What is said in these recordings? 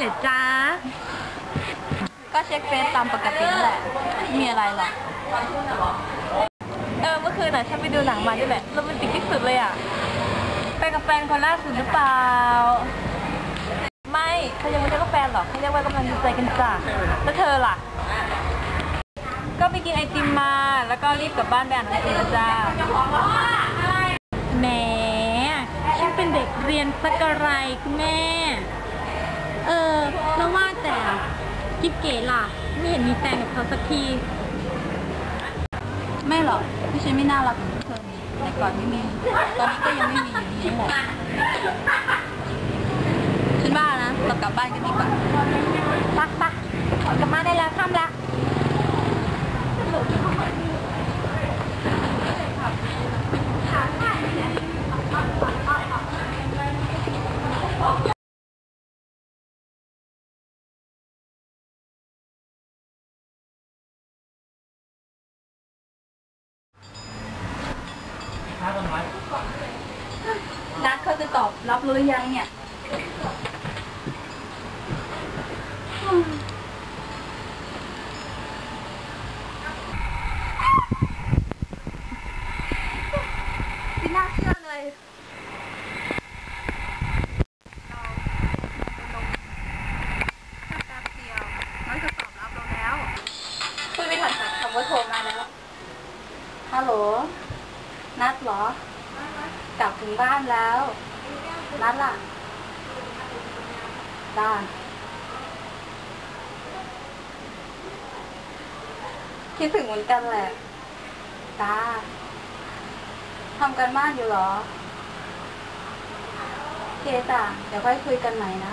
เหรอจ๊ะ ก็เช็คเฟซตามปกตินั่นแหละ มีอะไรหรอ เออเมื่อคืนน่ะฉันไปดูหนังมาด้วยแหละโรแมนติกที่สุดเลยอะไปกับแฟนคนล่าสุดหรือเปล่า ไม่เขายังไม่เรียกว่าแฟนหรอกเขาเรียกว่ากำลังดีใจกันจ้ะแล้วเธอล่ะ ก็ไปกินไอติมมา แล้วก็รีบกลับบ้านไปอ่านหนังสือจ้าแหมฉันเป็นเด็กเรียนสักกะไรคุณแม่ เออแล้วว่าแต่กิ๊บเก๋ล่ะ ไม่เห็นมีแฟนกับเขาสักที ไม่หรอกพี่ฉันไม่น่ารักเหมือนที่เธอมีแต่ก่อนไม่มี ตอนนี้ก็ยังไม่มีอยู่ดีนั่นแหละฉันว่านะเรากลับบ้านกันดีกว่า ปักปักกลับมาได้แล้วค่ำละ นัดเขาจะ ตอบรับรู้หรือยังเนี่ยไม่น่าเชื่อเลยแป๊บเดียวน้อยจะตอบรับเราแล้วคุยไม่ทันคำว่าโทรมาแล้ว ฮัลโหล นัดเหรอ กลับถึงบ้านแล้ว นัดล่ะได้คิดถึงเหมือนกันแหละจ้าทำกันบ้านอยู่เหรอโอเคจ้ะเดี๋ยวค่อยคุยกันใหม่นะ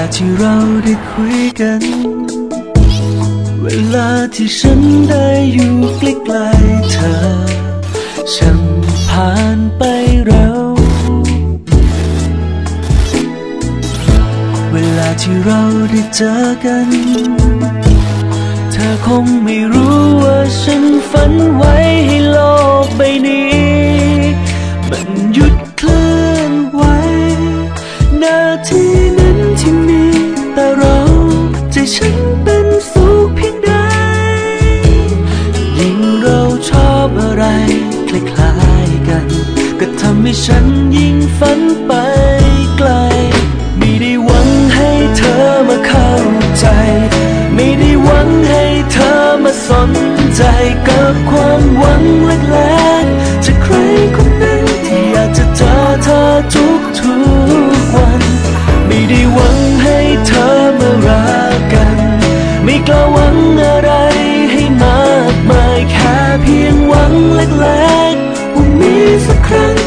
านเวลาที่เราได้คุยกัน เวลาที่ฉันได้อยู่ใกล้ๆเธอ ฉันผ่านไปเร็ว เวลาที่เราได้เจอกัน เธอคงไม่รู้ว่าฉันฝันไว้ให้โลกใบนี้ ให้ฉันยิ่งฝันไปไกล ไม่ได้หวังให้เธอมาเข้าใจ ไม่ได้หวังให้เธอมาสนใจกับความหวังเล็กๆจากใครคนนั้นที่อยากจะเจอเธอทุกทุกๆวัน ไม่ได้หวังให้เธอมารักกัน ไม่กล้าหวังอะไรให้มากมายแค่เพียงหวังเล็กๆว่ามีสักครั้ง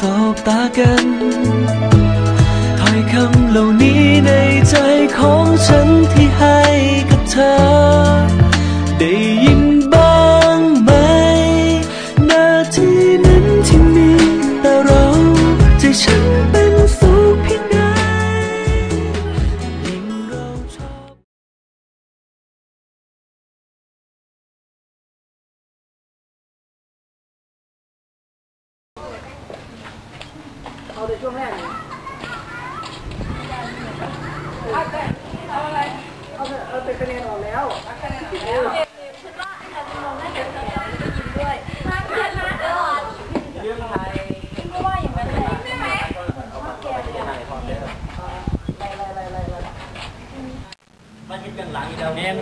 สบตากันถ้อยคำเหล่านี้ในใจของฉันที่ให้กับเธอได้าในช่วงแอม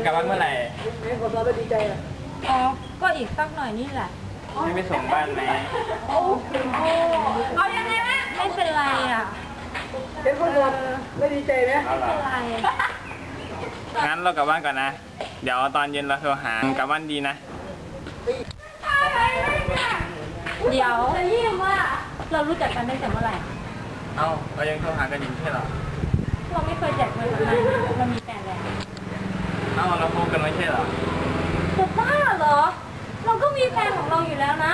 กลับบ้านเมื่อไหร่อ๋อก็อีกสักหน่อยนี่แหละให้ไปส่งบ้านไหมเอายังไงวะไม่เป็นไรอะ เอาเหร อไม่เป็นไรงั้นเรากลับบ้านก่อนนะ เดี๋ยวตอนเย็นเราโทรหากลับบ้านดีนะอเดี๋ยวเรารู้จักกันตั้งแต่เมื่อไหร่ เอ้าเรายังโทรหากันอยู่ไม่ใช่เหรอ เราไม่เคยแจกเงินกับนายเรามีแฟนแล้ว เอ้าเราพบกันไม่ใช่เหรอจะบ้าเหรอ เราก็มีแฟนของเราอยู่แล้วนะ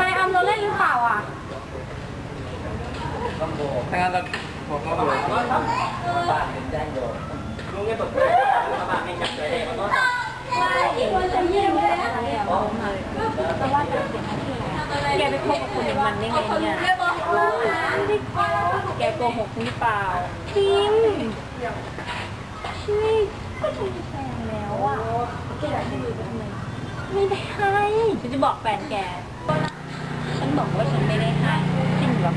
นายอำเราเล่นหรือเปล่าอะถ้างั้นเรา ผมก็เลยไม่อีกคนจะยิ้มเลยอะไรอะแต่ว่าจะเสียงอะไรแกไปคบกับคนอย่างมันได้ไงเนี่ยแกโกหกหรือเปล่าจริงชีก็ฉันแฟนแล้วอะแกอยากจะอยู่กับทำไมไม่ได้ให้ฉันจะบอกแฟนแกฉันบอกว่าฉันไม่ได้ให้จริงเหรอ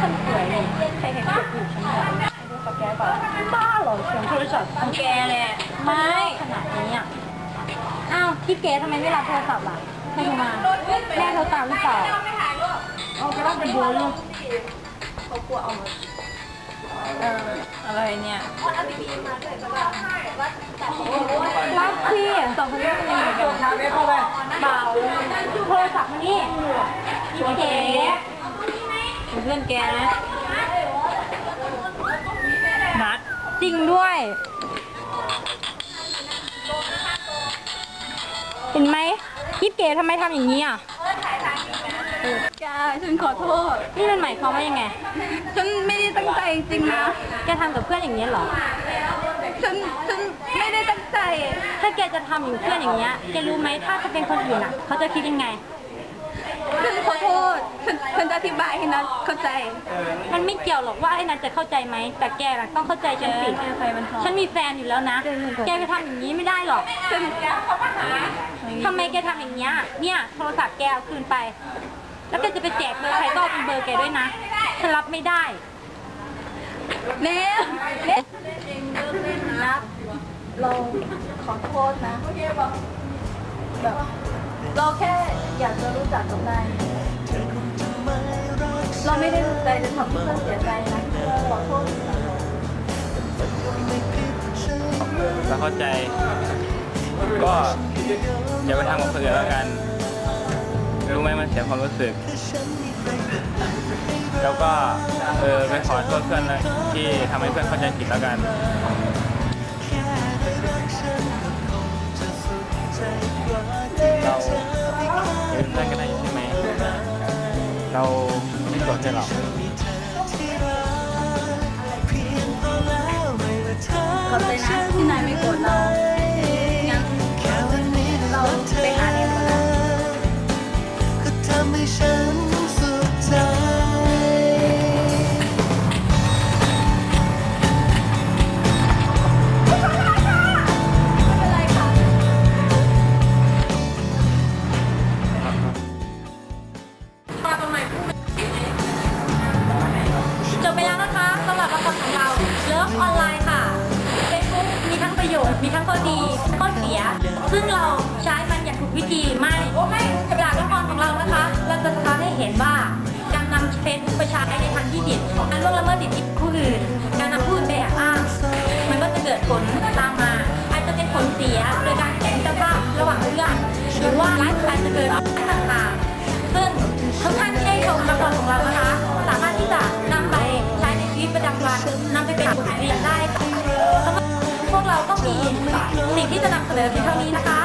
ฉันสวยเลยใครๆก็จะอยู่ฉันเหรอดูกับแกเปล่าบ้าเหรอเสียงโทรศัพท์ของแกเลยไม่ขนาดนี้อะ อ้าว พี่เก๋ทำไมไม่รับโทรศัพท์ล่ะใครโทรมาแม่โทรตามหรือเปล่าเอาไปรับเป็นบัวลูกเขากลัวเอามาเอออะไรเนี่ยรับสิสองคนนี้เป็นยังไงกันเปล่าโทรศัพท์มานี่พี่เก๋เป็นเพื่อนแกนะนัดจริงด้วย เห็นไหมยิบเก๋ทำไมทำอย่างนี้อะแกฉันขอโทษ นี่มันหมายความว่ายังไง ฉันไม่ได้ตั้งใจจริงๆนะ แกทำกับเพื่อนอย่างนี้ยเหรอ ฉัน ฉันไม่ได้ตั้งใจ ถ้าแกจะทำอย่างเพื่อนอย่างเงี้ย แกรู้ไหมถ้าจะเป็นคนอื่นอะ เขาจะคิดยังไงฉันขอ โทษฉันฉันจะอธิบายให้นัทเข้าใจ มันไม่เกี่ยวหรอกว่าไอ้นันจะเข้าใจไหม แต่แกน่ะต้องเข้าใจฉันสิฉันมีแฟนอยู่แล้วนะ แกไปทำอย่างนี้ไม่ได้หรอกฉันทำไมแกทำอย่างเงี้ย เนี่ยโทรศัพท์แกเอาคืนไป แล้วแกจะไปแจกเบอร์ใครก็เอาเป็นเบอร์แกด้วยนะ ฉันรับไม่ได้เนมเนมนัทเราขอโทษนะแบบ เราแค่อยากจะรู้จักกับนายเราไม่ได้ตั้งใจจะทำให้เพื่อนเสียใจนะขอโทษเราเข้าใจ ก็อย่าไปทำกับคนอื่นแล้วกัน รู้ไหมมันเสียความรู้สึก แล้วก็เออไปขอโทษเพื่อนที่ทำให้เพื่อนเข้าใจผิดแล้วกัน เราไม่โกรธใช่หรอ ผลตามมา อาจจะเป็นผลเสียโดยการแข่งกันบ้าระหว่างเพื่อนหรือว่าไลฟ์สไตล์จะเกิดต่างๆ ซึ่งทุกท่านที่ได้ชมละครของเรานะคะ สามารถที่จะนำไปใช้ในชีวิตประจำวันนำไปเป็นบทเรียนได้ค่ะพวกเราก็มีสิ่งที่จะนำเสนอเพียงเท่านี้นะคะ